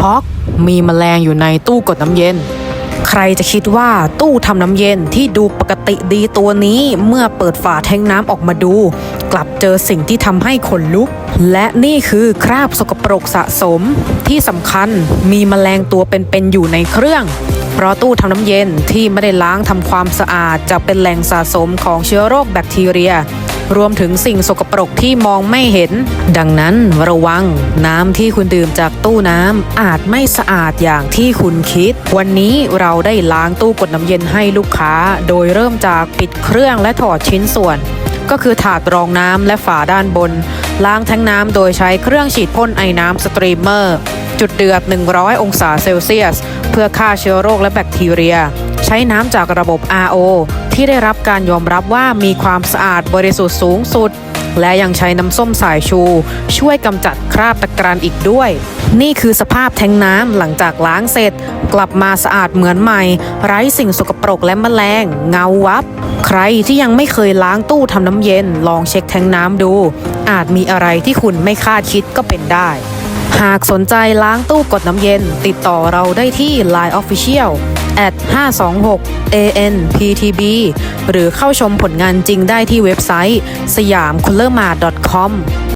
ช็อกมีแมลงอยู่ในตู้กดน้ำเย็น ใครจะคิดว่าตู้ทำน้ำเย็นที่ดูปกติดีตัวนี้เมื่อเปิดฝาแทงน้ำออกมาดู กลับเจอสิ่งที่ทำให้ขนลุก และนี่คือคราบสกปรกสะสม ที่สำคัญมีแมลงตัวเป็นๆอยู่ในเครื่องเพราะตู้ทำน้ำเย็นที่ไม่ได้ล้างทำความสะอาดจะเป็นแหล่งสะสมของเชื้อโรคแบคทีเรีย รวมถึงสิ่งสกปรกที่มองไม่เห็น ดังนั้นระวัง น้ำที่คุณดื่มจากตู้น้ำอาจไม่สะอาดอย่างที่คุณคิด วันนี้เราได้ล้างตู้กดน้ำเย็นให้ลูกค้า โดยเริ่มจากปิดเครื่องและถอดชิ้นส่วน ก็คือถาดรองน้ำและฝาด้านบน ล้างแท้งน้ำโดยใช้เครื่องฉีดพ่นไอ้น้ำสตรีมเมอร์ จุดเดือด 100 องศาเซลเซียส เพื่อฆ่าเชื้อโรคและแบคทีเรีย ใช้น้ำจากระบบ RO ที่ได้รับการยอมรับว่ามีความสะอาดบริสุทธิ์สูงสุด และยังใช้น้ำส้มสายชู ช่วยกำจัดคราบตะกรันอีกด้วย นี่คือสภาพแทงน้ำหลังจากล้างเสร็จ กลับมาสะอาดเหมือนใหม่ ไร้สิ่งสกปรกและแมลง เงาวับ ใครที่ยังไม่เคยล้างตู้ทำน้ำเย็น ลองเช็คแทงน้ำดู อาจมีอะไรที่คุณไม่คาดคิดก็เป็นได้หากสนใจล้างตู้กดน้ำเย็น ติดต่อเราได้ที่ Line Official at 526 ANPTB หรือเข้าชมผลงานจริงได้ที่เว็บไซต์ส